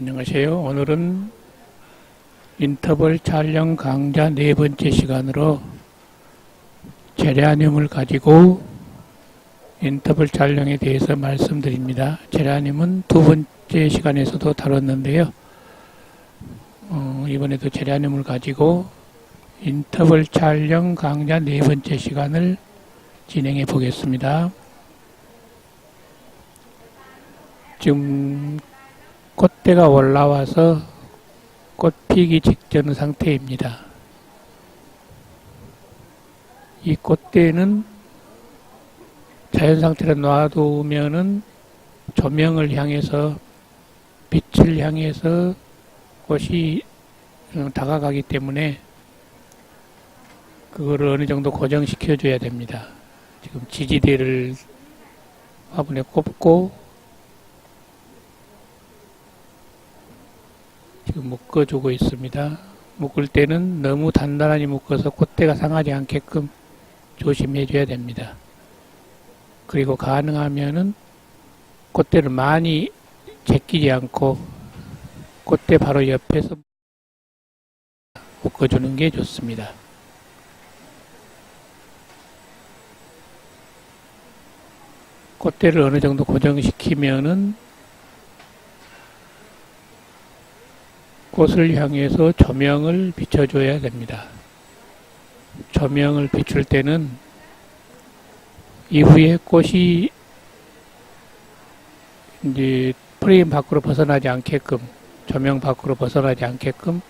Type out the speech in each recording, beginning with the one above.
안녕하세요. 오늘은 인터벌 촬영 강좌 네 번째 시간으로 제라늄을 가지고 인터벌 촬영에 대해서 말씀드립니다. 제라늄은 두 번째 시간에서도 다뤘는데요. 어, 이번에도 제라늄을 가지고 인터벌 촬영 강좌 네 번째 시간을 진행해 보겠습니다. 지금 꽃대가 올라와서 꽃 피기 직전 상태입니다. 이 꽃대는 자연 상태로 놔두면은 조명을 향해서 빛을 향해서 꽃이 어, 다가가기 때문에 그거를 어느 정도 고정시켜 줘야 됩니다. 지금 지지대를 화분에 꼽고 지금 묶어주고 있습니다. 묶을 때는 너무 단단하게 묶어서 콧대가 상하지 않게끔 조심해 줘야 됩니다. 그리고 가능하면은 콧대를 많이 제끼지 않고 콧대 바로 옆에서 묶어주는 게 좋습니다. 콧대를 어느 정도 고정시키면은 꽃을 향해서 조명을 비춰줘야 됩니다. 조명을 비출 때는 이후에 꽃이 이제 프레임 밖으로 벗어나지 않게끔 조명 밖으로 벗어나지 않게끔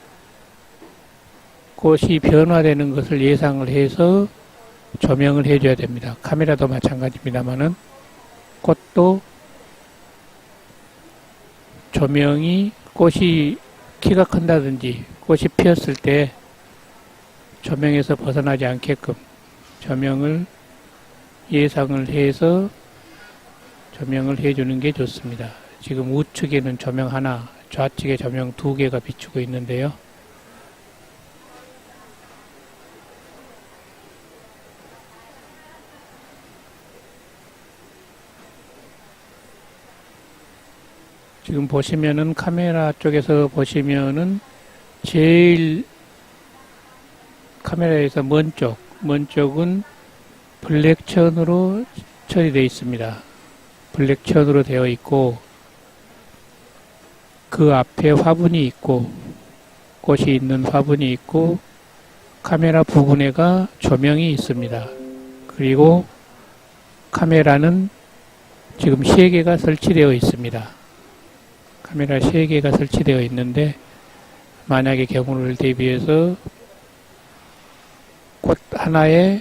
꽃이 변화되는 것을 예상을 해서 조명을 해줘야 됩니다. 카메라도 마찬가지입니다만은 꽃도 조명이 꽃이 키가 큰다든지 꽃이 피었을 때 조명에서 벗어나지 않게끔 조명을 예상을 해서 조명을 해주는 게 좋습니다. 지금 우측에는 조명 하나, 좌측에 조명 두 개가 비추고 있는데요. 지금 보시면은 카메라 쪽에서 보시면은 제일 카메라에서 먼 쪽, 먼 쪽은 블랙천으로 처리되어 있습니다. 블랙천으로 되어 있고 그 앞에 화분이 있고 꽃이 있는 화분이 있고 카메라 부분에가 조명이 있습니다. 그리고 카메라는 지금 세 개가 설치되어 있습니다. 카메라 3개가 설치되어 있는데 만약에 경우를 대비해서 꽃 하나에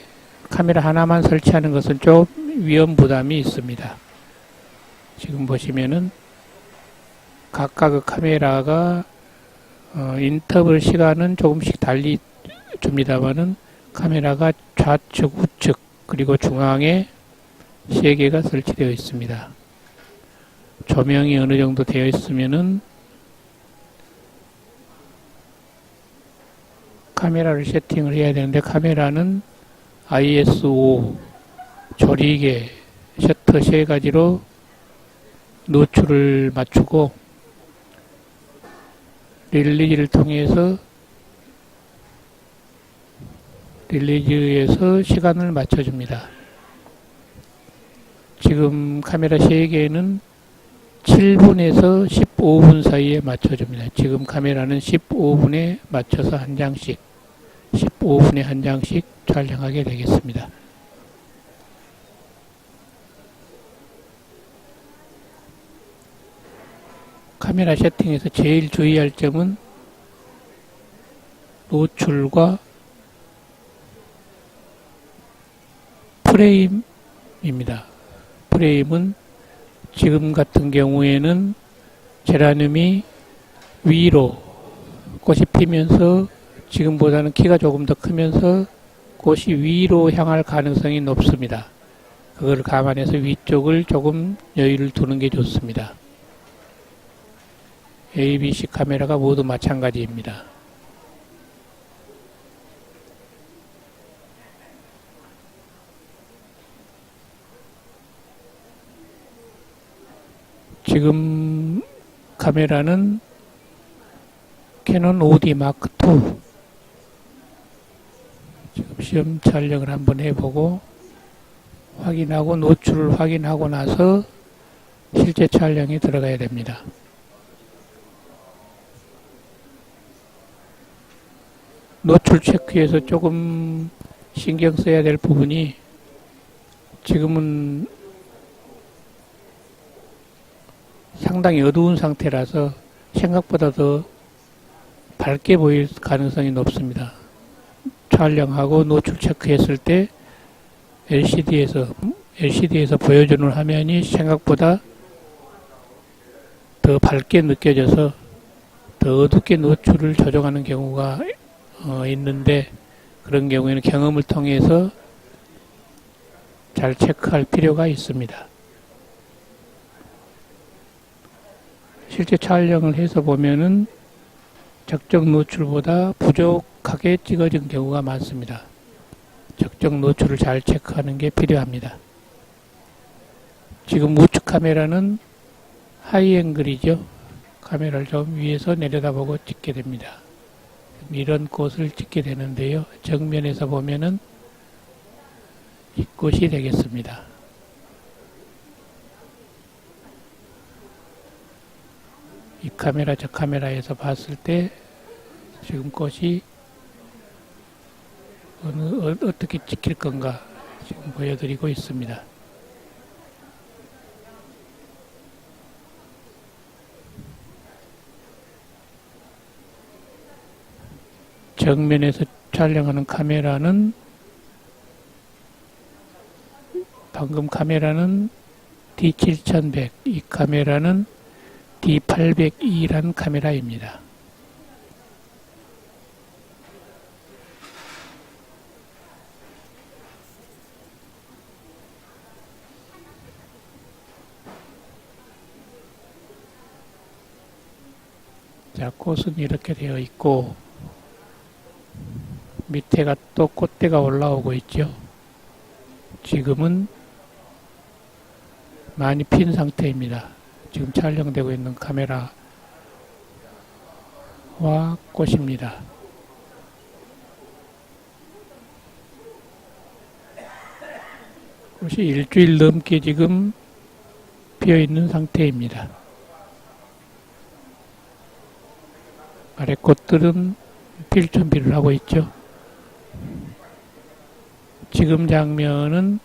카메라 하나만 설치하는 것은 좀 위험 부담이 있습니다. 지금 보시면은 각각의 카메라가 어, 인터벌 시간은 조금씩 달리 줍니다만은 카메라가 좌측, 우측 그리고 중앙에 3개가 설치되어 있습니다. 조명이 어느 정도 되어 있으면은 카메라를 세팅을 해야 되는데 카메라는 ISO 조리개 셔터 세 가지로 노출을 맞추고 릴리즈를 통해서 릴리즈에서 시간을 맞춰줍니다. 지금 카메라 3개는 7분에서 15분 사이에 맞춰줍니다. 지금 카메라는 15분에 맞춰서 한 장씩, 15분에 한 장씩 촬영하게 되겠습니다. 카메라 세팅에서 제일 주의할 점은 노출과 프레임입니다. 프레임은 지금 같은 경우에는 제라늄이 위로 꽃이 피면서 지금보다는 키가 조금 더 크면서 꽃이 위로 향할 가능성이 높습니다. 그걸 감안해서 위쪽을 조금 여유를 두는 게 좋습니다. ABC 카메라가 모두 마찬가지입니다. 지금 카메라는 캐논 5D 마크 2 지금 시험 촬영을 한번 해보고 확인하고 노출을 확인하고 나서 실제 촬영이 들어가야 됩니다. 노출 체크에서 조금 신경 써야 될 부분이 지금은 상당히 어두운 상태라서 생각보다 더 밝게 보일 가능성이 높습니다. 촬영하고 노출 체크했을 때 LCD에서 LCD에서 보여주는 화면이 생각보다 더 밝게 느껴져서 더 어둡게 노출을 조정하는 경우가 어, 있는데 그런 경우에는 경험을 통해서 잘 체크할 필요가 있습니다. 실제 촬영을 해서 보면은 적정 노출보다 부족하게 찍어진 경우가 많습니다. 적정 노출을 잘 체크하는 게 필요합니다. 지금 우측 카메라는 하이앵글이죠. 카메라를 좀 위에서 내려다보고 찍게 됩니다. 이런 꽃을 찍게 되는데요. 정면에서 보면은 이 꽃이 되겠습니다. 이 카메라 저 카메라에서 봤을 때 지금 꽃이 어느 어, 어떻게 찍힐 건가 지금 보여드리고 있습니다. 정면에서 촬영하는 카메라는 방금 카메라는 D7100, 이 카메라는 D802란 카메라입니다. 자, 꽃은 이렇게 되어 있고, 밑에가 또 꽃대가 올라오고 있죠. 지금은 많이 핀 상태입니다. 지금 촬영되고 있는 카메라와 꽃입니다. 꽃이 일주일 넘게 지금 피어 있는 상태입니다. 아래 꽃들은 필 준비를 하고 있죠. 지금 장면은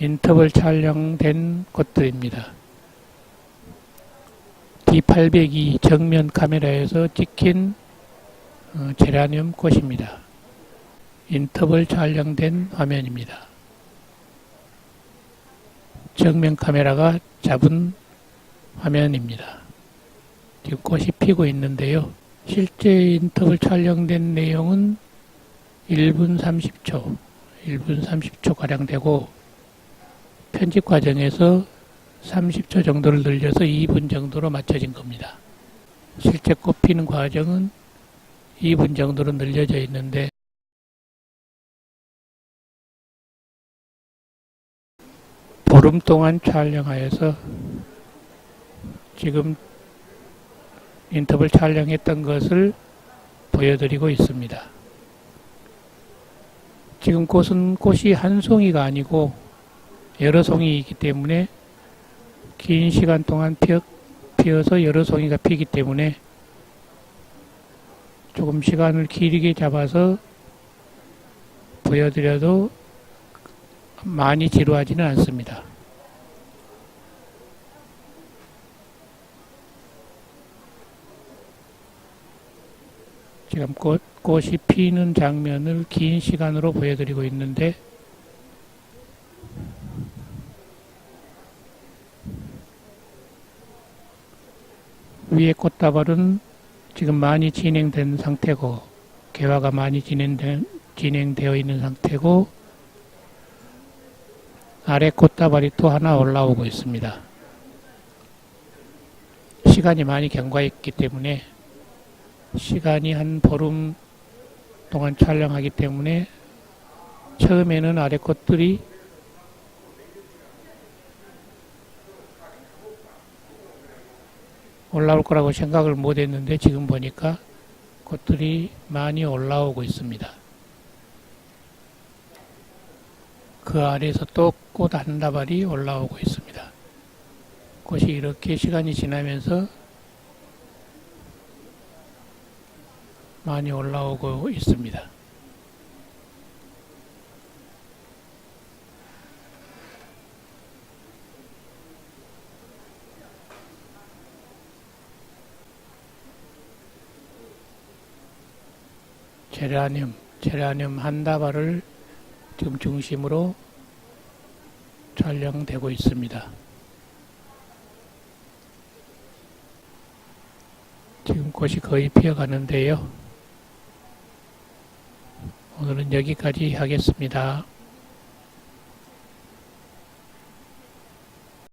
인터벌 촬영된 꽃들입니다. D802 정면 카메라에서 찍힌 어, 제라늄 꽃입니다. 인터벌 촬영된 화면입니다. 정면 카메라가 잡은 화면입니다. 지금 꽃이 피고 있는데요. 실제 인터벌 촬영된 내용은 1분 30초, 1분 30초 가량 되고 편집 과정에서 30초 정도를 늘려서 2분 정도로 맞춰진 겁니다. 실제 꽃 피는 과정은 2분 정도로 늘려져 있는데 보름 동안 촬영하여서 지금 인터벌 촬영했던 것을 보여드리고 있습니다. 지금 꽃은 꽃이 한 송이가 아니고 여러 송이이기 때문에 긴 시간 동안 피어, 피어서 여러 송이가 피기 때문에 조금 시간을 길게 잡아서 보여드려도 많이 지루하지는 않습니다. 지금 꽃, 꽃이 피는 장면을 긴 시간으로 보여드리고 있는데 위에 꽃다발은 지금 많이 진행된 상태고 개화가 많이 진행된, 진행되어 있는 상태고 아래 꽃다발이 또 하나 올라오고 있습니다. 시간이 많이 경과했기 때문에 시간이 한 보름 동안 촬영하기 때문에 처음에는 아래 꽃들이 올라올 거라고 생각을 못 했는데 지금 보니까 꽃들이 많이 올라오고 있습니다. 그 아래에서 또 꽃 한 다발이 올라오고 있습니다. 꽃이 이렇게 시간이 지나면서 많이 올라오고 있습니다. 제라늄, 제라늄 한 다발을 지금 중심으로 촬영되고 있습니다. 지금 꽃이 거의 피어가는데요. 오늘은 여기까지 하겠습니다.